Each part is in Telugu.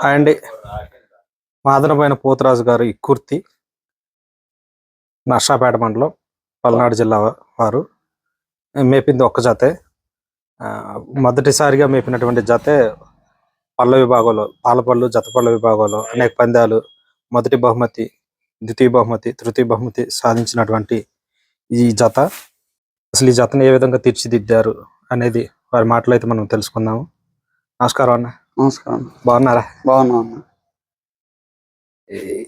అండ్. అండి మాదనమైన పోతురాజు గారు ఈ కుర్తి నర్సాపేట మండలం పల్నాడు జిల్లా వారు. మేపింది ఒక్క జాతే. మొదటిసారిగా మేపినటువంటి జాతే పళ్ళ విభాగంలో పాలపళ్ళు జత పళ్ళ విభాగంలో అనేక పందాలు మొదటి బహుమతి ద్వితీయ బహుమతి తృతీయ బహుమతి సాధించినటువంటి ఈ జత. అసలు ఈ జతను ఏ విధంగా తీర్చిదిద్దారు అనేది వారి మాటలు అయితే మనం తెలుసుకుందాము. నమస్కారం అన్న. నమస్కారం. బాగున్నారా? బాగున్నా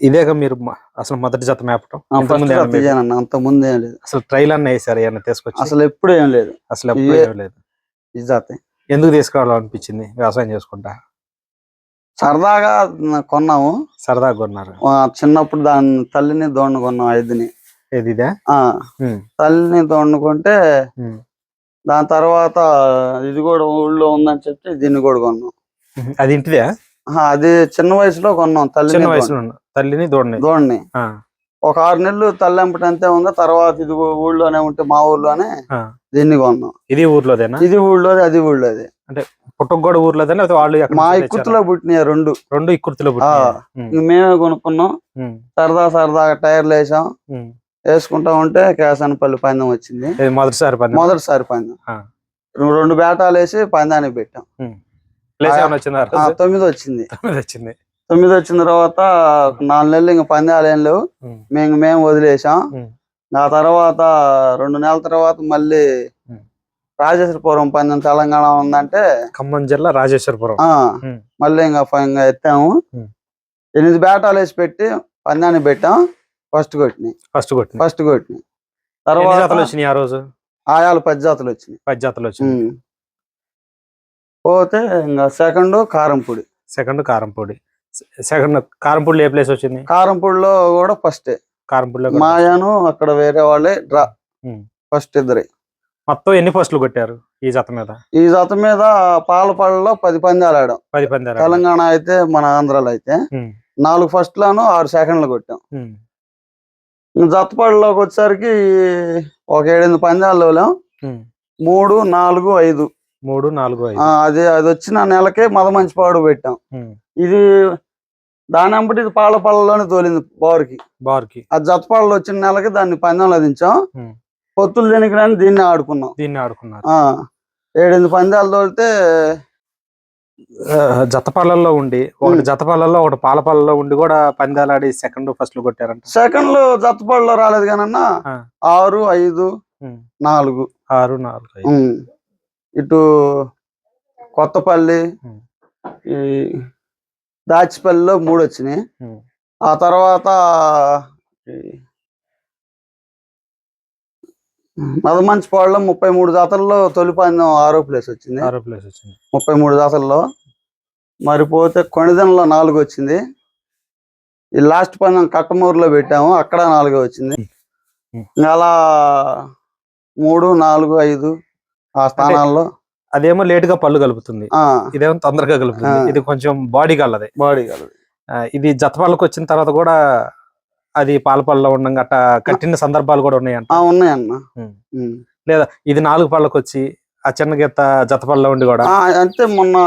ఇదేగా మీరు అసలు మొదటి జత మేపటం అంత ముందు ఏం లేదు. అసలు ట్రైల్ అన్న వేసారు ఏమన్నా తీసుకొచ్చి? అసలు ఎప్పుడు ఏం లేదు. అసలు ఎప్పుడు ఏమీ లేదు. ఈ జాతి. ఎందుకు తీసుకోవాలనిపించింది వ్యవసాయం చేసుకుంటా? సరదాగా కొన్నాము. సరదాగా కొన్నారు. చిన్నప్పుడు దాని తల్లిని దోణ్ణి కొన్నాం ఐదుని. ఏది ఇదే? ఆ ఉమ్, తల్లిని దోణ్ణి కొంటే ఉమ్. దాని తర్వాత ఇది కూడా ఊళ్ళో ఉందని చెప్పి దీన్ని కూడా కొన్నాం. అది ఇంటిదే? అది చిన్న వయసులో కొన్నాం చిన్న తల్లిని వయసులో తల్లిని దూడని. ఆ, ఒక ఆరు నెలలు తల్లి ఎంపటి అంతే ఉందో తర్వాత ఇది ఊళ్ళోనే ఉంటే మా ఊర్లోనే. దీన్ని కొన్నాం. ఇది ఊర్లోదేనా? ఇది ఊళ్ళోది అది ఊళ్ళోది. పుట్టగోడ ఊర్లోదేనా? లేకపోతే వాళ్ళు మా? ఇక్కుతులో పుట్టినాయి రెండు. రెండు ఇక్కుర్తిలో మేమే. కొనుక్కున్నాం. సరదా సరదాగా టైర్లు వేసాం. వేసుకుంటా ఉంటే కేసానపల్లి పందెం వచ్చింది. మొదటిసారి పని మొదటిసారి పందెం. రెండు బేటాలు వేసి పందానికి పెట్టాం. తొమ్మిది వచ్చింది. తొమ్మిది వచ్చింది. తొమ్మిది వచ్చిన తర్వాత నాలుగు నెలలు ఇంక పందాలు ఏం లేవు. మేము మేము వదిలేసాం. ఆ తర్వాత రెండు నెలల తర్వాత మళ్ళీ. రాజేశ్వరపురం పందెం తెలంగాణ ఉందంటే ఖమ్మం జిల్లా రాజేశ్వరపురం. మళ్ళీ ఇంకా ఇంకా ఎత్తాము. ఎనిమిది బేటాలు వేసి పెట్టి పందానికి పెట్టాం. ఫస్ట్ కొట్టినాయి. ఫస్ట్ కొట్టింది ఫస్ట్ కొట్టినాయి. ఎన్ని తర్వాత ఆ రోజు? ఆయాలు పది జాతులు వచ్చినాయి. పది జాతలు వచ్చినాయి. పోతే ఇంకా సెకండ్ కారంపొడి సెకండ్ కారంపొడి సెకండ్ కారంపొడిలో ఏ ప్లేస్ వచ్చింది? కారంపొడిలో కూడా ఫస్ట్. కారంపొడిలో కూడా. మాయాను అక్కడ వేరే వాళ్ళే డ్రా. ఫస్ట్ ఇద్దరే. మొత్తం ఎన్ని ఫస్ట్లు కొట్టారు ఈ జత మీద? ఈ జత మీద పాలపళ్ళలో పది పందాలు ఆడాం పది పందాలు తెలంగాణ అయితే మన ఆంధ్రాలో అయితే నాలుగు ఫస్ట్లను ఆరు సెకండ్లు కొట్టాం. జతపళ్ళలోకి వచ్చేసరికి ఒక ఏడెనిమిది పందాలు. మూడు నాలుగు ఐదు. మూడు నాలుగు అది అది వచ్చిన నెలకే మదమంచిపాడు పెట్టాం. ఉమ్, ఇది దాని అంబటి ఇది పాలపళ్ళలోనే తోలింది బోర్కి. బార్కి. ఆ జతపాళ్ళు వచ్చిన నెలకి దాన్ని పందెంలో దించాం. పొత్తులు దేనికి రాని దీన్ని ఆడుకున్నాం. దీన్ని ఆడుకున్నారు. ఆ ఏడెనిమిది పందాలు తోలితే ఆ, జత పళ్ళల్లో ఉండి ఒకటి ఉమ్. జత పళ్ళల్లో ఒకటి పాల పళ్ళలో ఉండి కూడా పందాలు ఆడి సెకండ్ ఫస్ట్లు కొట్టారంట. సెకండ్లు జతపాళ్ళలో రాలేదు కానన్నా. ఆరు ఐదు నాలుగు. ఆరు నాలుగు. ఇటు కొత్తపల్లి. ఈ దాచిపల్లిలో మూడు వచ్చినాయి. ఆ తర్వాత ఈ మదమంచిపాడులో ముప్పై మూడు జాతరలో తొలి పందెం ఆరో ప్లేస్ వచ్చింది. ఆరో ప్లేస్ వచ్చింది. ముప్పై మూడు జాతరలో మరి పోతే కొణిదెనలో నాలుగు వచ్చింది. ఈ లాస్ట్ పందెం కట్టమూరులో పెట్టాము అక్కడ నాలుగు వచ్చింది. అలా మూడు నాలుగు ఐదు ఆ స్థానాల్లో అదేమో లేట్గా పళ్ళు కలుపుతుంది. ఆ. ఇదేమో తొందరగా కలుపుతుంది. ఆ. ఇది కొంచెం బాడీ కలది. బాడీ కలదు. ఆ, ఇది జత పళ్ళకి వచ్చిన తర్వాత కూడా అది పాల పళ్ళలో ఉండగా అట్ట కట్టిన సందర్భాలు కూడా ఉన్నాయంట. ఆ ఉన్నాయన్న. లేదా ఇది నాలుగు పళ్ళకి వచ్చి ఆ చిన్న గీత జత పళ్ళలో ఉండి కూడా ఆ, అంతే మొన్న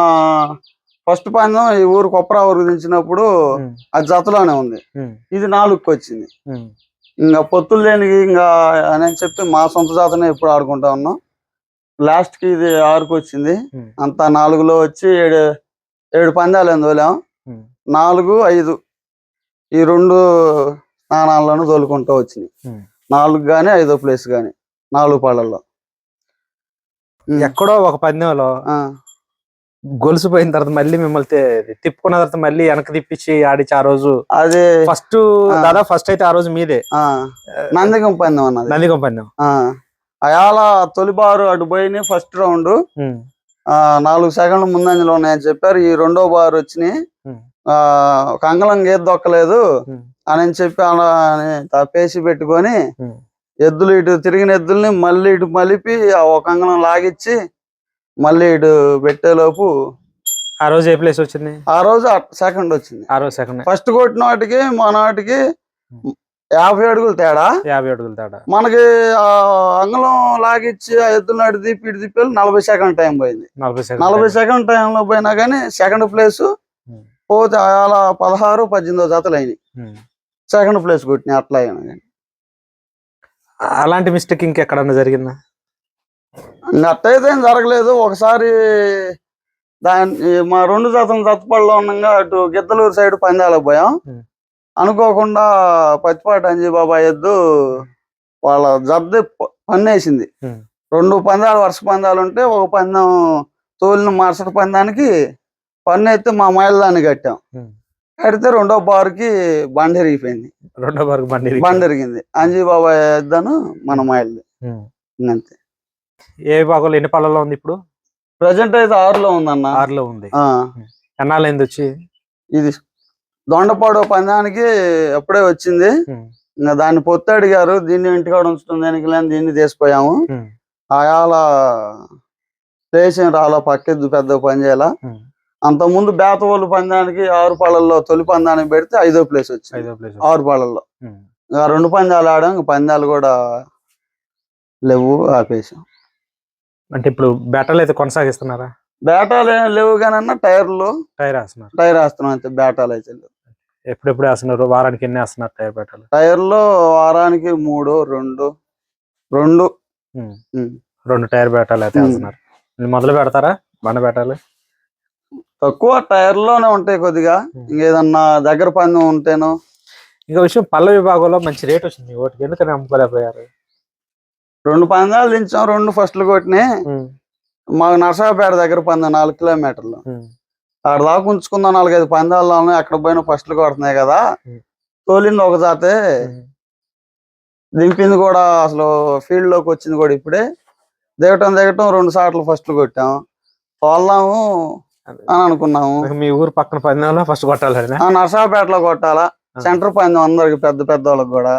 ఫస్ట్ పందెం ఈ ఊరు కొప్పరా ఊరు దించినప్పుడు అది జతలోనే ఉంది. ఇది నాలుగుకి వచ్చింది. ఇంకా పొత్తులు లేనికి ఇంకా అని చెప్పి మా సొంత జాతనే ఎప్పుడు ఆడుకుంటా ఉన్నాం. లాస్ట్కి ఇది ఆరుకు వచ్చింది. ఉమ్, అంతా నాలుగులో వచ్చి ఏడు ఏడు పందాలు తోలాం ఉమ్. నాలుగు ఐదు ఈ రెండు స్థానాల్లోనూ తోలుకుంటూ వచ్చినాయి. ఉమ్. నాలుగు గాని ఐదో ప్లేస్ గాని నాలుగు పాళ్ళల్లో. ఎక్కడో ఒక పందెంలో ఆ, గొలుసు పోయిన తర్వాత మళ్ళీ మిమ్మల్ని తిప్పుకున్న తర్వాత మళ్ళీ వెనక్కి తిప్పించి ఆడిచి ఆ రోజు అదే. ఫస్ట్ ఆ. దాదాపు ఫస్ట్ అయితే ఆ రోజు మీదే. ఆ, నందిగం పందెం అన్నది. నందిగం పందెం. ఆ, అయాల తొలిబారు అటు పోయినాయి ఫస్ట్ రౌండ్. నాలుగు సెకండ్లు ముందంజలో ఉన్నాయని చెప్పారు. ఈ రెండో బార్ వచ్చినాయి. ఒక అంగళం గేదె దొక్కలేదు. అని చెప్పి అలా అని తప్పేసి పెట్టుకొని. ఎద్దులు ఇటు తిరిగిన ఎద్దుల్ని మళ్ళీ ఇటు మలిపి ఆ ఒక అంగళం లాగిచ్చి మళ్ళీ ఇటు పెట్టేలోపు ఆ రోజు ఏ ప్లేస్ వచ్చింది? ఆ రోజు సెకండ్ వచ్చింది. ఆ రోజు సెకండ్. ఫస్ట్ కొట్టిన వాటికి మా నాటికి యాభై అడుగులు తేడా? యాభై అడుగులు తేడా. మనకి ఆ అంగళం లాగిచ్చి ఆ ఎద్దులు నాటి తిప్పి ఇటు తిప్పి నలభై సెకండ్ టైం పోయింది. నలభై సెకండ్ నలభై సెకండ్ టైంలో పోయినా కానీ సెకండ్ ప్లేస్ పోతే అలా పదహారు పద్దెనిమిదో జతలు అయినాయి. సెకండ్ ప్లేస్ కొట్టినాయి అట్లా అయినా కానీ. అలాంటి మిస్టేక్ ఇంకెక్కడన్నా జరిగిందా? అట్టయితే ఏం జరగలేదు. ఒకసారి దాని మా రెండు జతల జతపడిలో ఉండగా అటు గిద్దలూరు సైడ్ పందాలకు పోయాం. అనుకోకుండా పచ్చిపాటి అంజీ బాబా ఎద్దు వాళ్ళ జబ్ది పన్నేసింది. రెండు పందాలు వరుస పందాలు ఉంటే ఒక పందెం తోలిన మరుసటి పందానికి పన్ను ఎత్తి మా మైళ్ళదాన్ని కట్టాం. కడితే రెండో బారుకి బండ ఇరిగిపోయింది రెండో వరకు బండి బండ ఇరిగింది అంజీ బాబా ఎద్దను మన ఉమ్. అంతే ఏ విభాగంలో ఎన్ని పళ్ళలో ఉంది ఇప్పుడు? ప్రజెంట్ అయితే ఆరులో ఉందన్న. ఆరులో ఉంది. ఎన్నాళ్ళు వచ్చి? ఇది దొండపాడు పందానికి అప్పుడే వచ్చింది. దాన్ని పొత్తు అడిగారు దీన్ని ఇంటికాడ ఉంచుతుంది దానికి లేని దీన్ని తీసిపోయాము. ఆయాల స్టేషన్ రాలా పక్కెద్దు పెద్ద పని చేయాల. అంత ముందు బేతవోలు పందానికి ఆరు పాలల్లో తొలి పందానికి పెడితే ఐదో ప్లేస్ వచ్చింది. ఆరు పాలల్లో. రెండు పందాలు ఆడాం పందాలు కూడా లేవు ఆపేసాం. అంటే ఇప్పుడు బెటర్లు అయితే కొనసాగిస్తున్నారా? బేటాలు ఏం లేవు కానీ టైర్లు టైర్ వేస్తున్నారు. టైర్ వేస్తున్నాం అంతే బేటాలు అయితే లేవు. ఎప్పుడెప్పుడు వేస్తున్నారు? వారానికి ఎన్ని వేస్తున్నారు టైర్ బెటర్లు టైర్లు వారానికి మూడు రెండు రెండు. రెండు టైర్ బెటాలు అయితే. వేస్తున్నారు. మొదలు పెడతారా? బండ బెటాలు తక్కువ టైర్లోనే ఉంటాయి కొద్దిగా. ఇంకేదన్నా దగ్గర పందెం ఉంటేనో. ఇంకా విషయం పళ్ళ విభాగంలో మంచి రేట్ వచ్చింది ఓటికి. ఎందుకని అమ్ముకోలేకపోయారు రెండు పందాలు దించాం రెండు ఫస్ట్లు కొట్టినాయి. మాకు నర్సాపేట దగ్గర పందెం నాలుగు కిలోమీటర్లు. అక్కడ దాకా ఉంచుకుందాం నాలుగైదు పందాల్లో అక్కడ పోయిన ఫస్ట్లు కొడుతున్నాయి కదా. తోలింది ఒక జాతే. దింపింది కూడా అసలు ఫీల్డ్లోకి వచ్చింది కూడా ఇప్పుడే. దిగటం దిగటం రెండు సార్లు ఫస్ట్లు కొట్టాం. తోలదాము అని అనుకున్నాము. మీ ఊరు పక్కన పందెంలో ఫస్ట్ కొట్టాలని ఆ నర్సాపేటలో కొట్టాలా. సెంటర్ పందెం అందరికి పెద్ద పెద్ద వాళ్ళకి కూడా.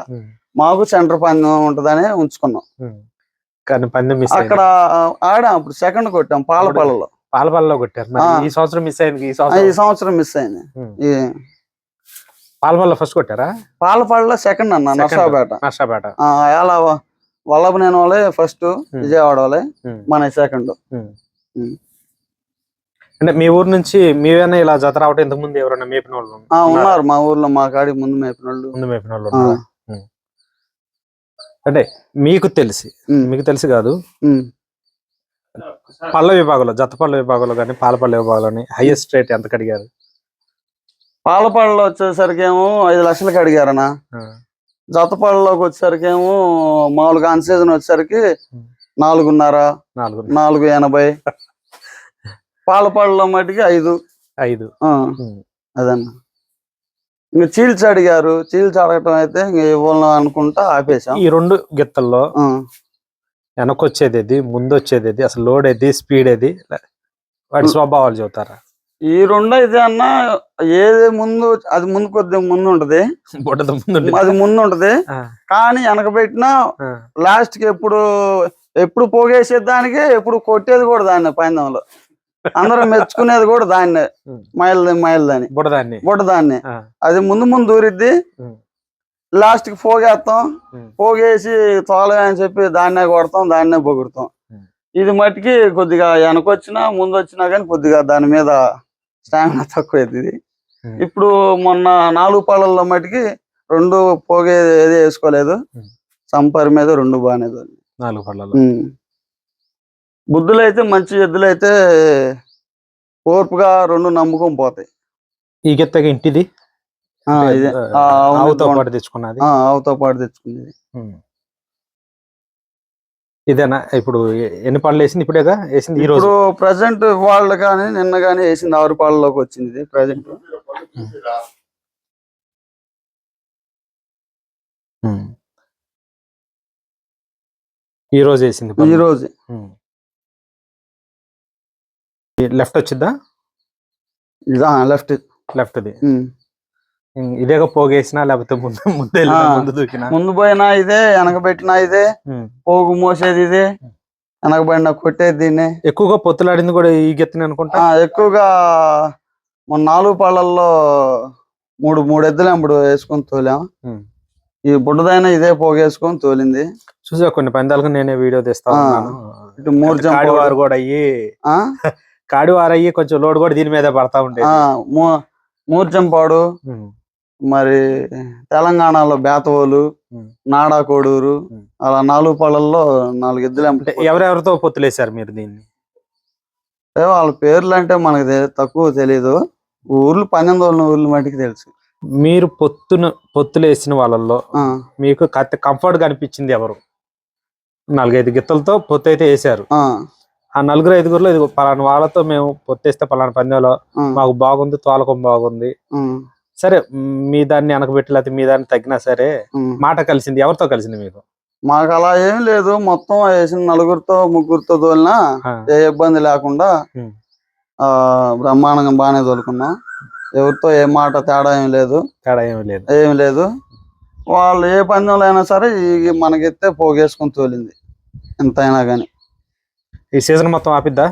మాకు సెంటర్ పందెం ఉంటదని ఉంచుకున్నాం. కానీ పందెం అక్కడ ఆడాం అప్పుడు సెకండ్ కొట్టాం పాలపల్లలో. పాలపల్లిలో కొట్టారు. ఈ సంవత్సరం మిస్ అయింది ఈ ఆ, ఈ సంవత్సరం. సంవత్సరం మిస్ అయింది. పాలపల్లిలో ఫస్ట్ కొట్టారా? పాలపల్లిలో సెకండ్ అన్న. నర్సాపేట. నర్సాపేట. అలా వల్లభనేని వాళ్ళే ఫస్ట్ విజయవాడ వాళ్ళే. మన సెకండ్. అంటే మీ ఊరు నుంచి మీవేనా ఇలా జత రావటం ఇంతకు ముందు ఎవరైనా మేపిన వాళ్ళు ఉన్నారా? మా ఊర్లో మా కాడి ముందు మేపిన వాళ్ళు. ముందు మేపిన వాళ్ళు. అంటే మీకు తెలిసి మీకు తెలిసి కాదు. పళ్ళ విభాగంలో జత పళ్ళ విభాగంలో కానీ పాలపల్ల విభాగంలో హైయెస్ట్ రేట్ ఎంత కడిగారు పాలపల్లిలో వచ్చేసరికి ఏమో ఐదు లక్షలకి అడిగారన్న. ఆ. జతపల్లిలోకి వచ్చేసరికి ఏమో మామూలుగా అన్ సీజన్ వచ్చేసరికి. నాలుగున్నర నాలుగు నాలుగు ఎనభై. పాలపల్లిలో మటుకి ఐదు. ఐదు. అదన్న. ఇంకా చీల్చి అడిగారు. చీల్చి అడగటం అయితే ఇంక ఇవ్వాలని అనుకుంటా ఆపేసాం ఈ రెండు గిత్తల్లో ఆ, వెనకొచ్చేది ఏది ముందు వచ్చేది ఏది అసలు లోడ్ ఏది స్పీడ్ ఏది వాటి స్వభావాలు చెబుతారా? ఈ రెండు అయితే అన్న ఏది ముందు అది ముందు కొద్దిగా ముందు ఉంటది ముందు. అది ముందు ఉంటది కానీ వెనక పెట్టినా లాస్ట్కి ఎప్పుడు ఎప్పుడు పోగేసే దానికే ఎప్పుడు కొట్టేది కూడా దాన్నే పందెంలో. అందరూ మెచ్చుకునేది కూడా దాన్నే. మైల్ మైల్ దాన్ని బుడ్డదాన్ని. బుట్ట దాన్ని ఆ, అది ముందు ముందు దూరిద్ది. లాస్ట్కి పోగేస్తాం పోగేసి తోలగా అని చెప్పి దాన్నే కొడతాం దాన్నే పొగుడతాం. ఇది మట్టికి కొద్దిగా వెనకొచ్చినా ముందు వచ్చినా కానీ కొద్దిగా దాని మీద స్టామినా తక్కువ అవుతుంది. ఇప్పుడు మొన్న నాలుగు పాలల్లో మట్టికి రెండు పోగే ఏది వేసుకోలేదు. సంపరి మీద రెండు బాగానే తోలినాయి. నాలుగు పళ్ళలో ఉమ్. బుద్ధులు అయితే మంచి ఎద్దులు అయితే ఓర్పుగా రెండు నమ్ముకొని పోతాయి ఈ గిత్తకి ఇంటిది ఆవుతో. పాటు తెచ్చుకున్నది? ఆవుతో పాటు తెచ్చుకునేది ఉమ్. ఇదేనా? ఇప్పుడు ఎన్ని పళ్ళు వేసింది ఇప్పుడేగా వేసింది ఈ రోజు? ప్రజెంట్ వాళ్ళు కానీ నిన్న కానీ వేసింది ఆరు పాలలోకి వచ్చింది ప్రజెంట్. ఉమ్. ఈ రోజు వేసింది ఈ. రోజు. లెఫ్ట్ వచ్చిద్దా? లెఫ్ట్. లెఫ్ట్ది. ఇదేగా పోగేసినా లేకపోతే ముందు ముందు. ముందు దూకినా ముందు పోయినా ఇదే వెనక పెట్టినా ఇదే. పోగు మోసేది ఇదే వెనక పడిన కొట్టేది దీన్ని ఎక్కువగా పొత్తులాడింది కూడా ఈ గెత్తిని అనుకుంటా ఎక్కువగా మన నాలుగు పాలల్లో మూడు మూడు ఎద్దులు ఇప్పుడు వేసుకొని తోలాం. ఈ బుడ్డదైనా ఇదే పోగేసుకొని తోలింది చూసా కొన్ని పందాలకు నేనే వీడియో తీస్తా ఆ. ఉన్నాను ఇటు మూడు కాడివారు కూడా అయ్యి ఆ? కాడివారు అయ్యి కొంచెం లోడ్ కూడా దీని మీద పడతా ఉండేది ఆ, మూ- మూర్చంపాడు ఉమ్, మరి తెలంగాణలో బేతవోలు. నాడా కోడూరు. అలా నాలుగు పళ్ళల్లో నాలుగు ఎద్దులు ఎవరెవరితో పొత్తులేశారు మీరు దీన్ని? వాళ్ళ పేర్లు అంటే మనకు తక్కువ తెలీదు. ఊర్లు పన్నెండు వాళ్ళ ఊర్లు మటుకు తెలుసు. మీరు పొత్తును పొత్తులేసిన వాళ్ళల్లో మీకు కంఫర్ట్గా అనిపించింది ఎవరు? నాలుగైదు గిత్తలతో పొత్తు అయితే వేసారు ఆ, నలుగురు ఐదుగురులో ఇది పలానా వాళ్ళతో మేము పొత్తేస్తే పలానా పందెంలో మాకు బాగుంది తోలకం బాగుంది. సరే మ్, దాన్ని వెనకబెట్టి లేకపోతే మీ దాన్ని తగ్గినా సరే. మాట కలిసింది. ఎవరితో కలిసింది మీకు? మాకు అలా ఏం లేదు. మొత్తం వేసిన నలుగురితో ముగ్గురితో తోలినా ఏ ఇబ్బంది లేకుండా ఆ బ్రహ్మాండంగా బాగానే తోలుకున్నాం. ఎవరితో ఏ మాట తేడా ఏం లేదు. తేడా ఏమీ లేదు. ఏం లేదు. వాళ్ళు ఏ పందెంలో అయినా సరే మనకెత్తే పోగేసుకొని తోలింది. ఎంతైనా కానీ ఈ సీజన్ మొత్తం ఆపిద్దా?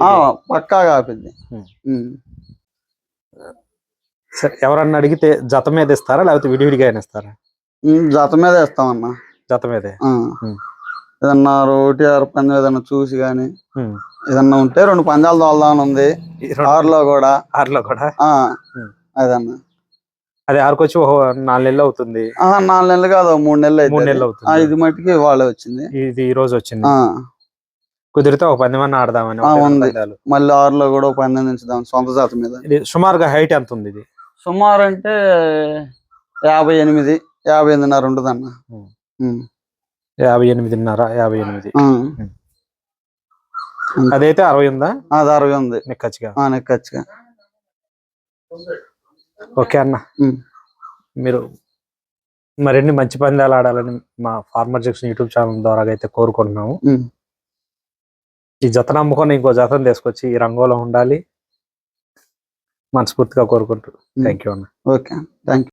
ఆ, పక్కాగా ఆపింది ఉమ్. ఉమ్. సరే ఎవరన్నా అడిగితే జత మీద ఇస్తారా? లేకపోతే విడివిడిగా అయినా ఇస్తారా జత మీద వేస్తామన్నా జత మీదే? ఆ. ఏదన్నా ఒకటి ఆరు పందెం ఏదన్నా చూసి గాని. ఉమ్. ఏదన్నా ఉంటే రెండు పందాలు తోలుదామని ఉంది. ఈ రెండు- ఆరులో కూడా. ఆరులో కూడా? ఆ. అదన్నా అది ఆరుకొచ్చి ఓ నాలుగు నెలలు అవుతుంది. నాలుగు నెలలు కాదు మూడు నెలలు మూడు అయితే నెలలు ఆ, అవుతుంది ఇది మట్టికి వాళ్ళే వచ్చింది. ఇది ఈ రోజు వచ్చింది. ఆ. కుదిరితే ఒక పంది మంది ఆడదామని ఆ, ఒకటి రెండు ఉంది. పందాలు. మళ్ళీ ఆరులో కూడా ఒక పందెం దించుదాం సొంత జాత మీద. ఇది సుమారుగా హైట్ ఎంత ఉంది ఇది? సుమారు అంటే యాభై ఎనిమిది యాభై ఎనిమిదిన్నర ఉంటుంది అన్న. యాభై ఎనిమిదిన్నర యాభై ఎనిమిది. అదైతే అరవై ఉందా? అది అరవై ఉంది. నిక్కచ్చిగా. నెక్కచ్చిగా. ఓకే అన్న. మీరు మరిన్ని మంచి పందాలు ఆడాలని మా ఫార్మర్ జంక్షన్ యూట్యూబ్ ఛానల్ ద్వారా అయితే కోరుకుంటున్నాము. ఈ జత నమ్ముకొని ఇంకో జతను తీసుకొచ్చి ఈ రంగంలో ఉండాలి. మనస్ఫూర్తిగా కోరుకుంటూ. థ్యాంక్ యూ అన్న. Okay thank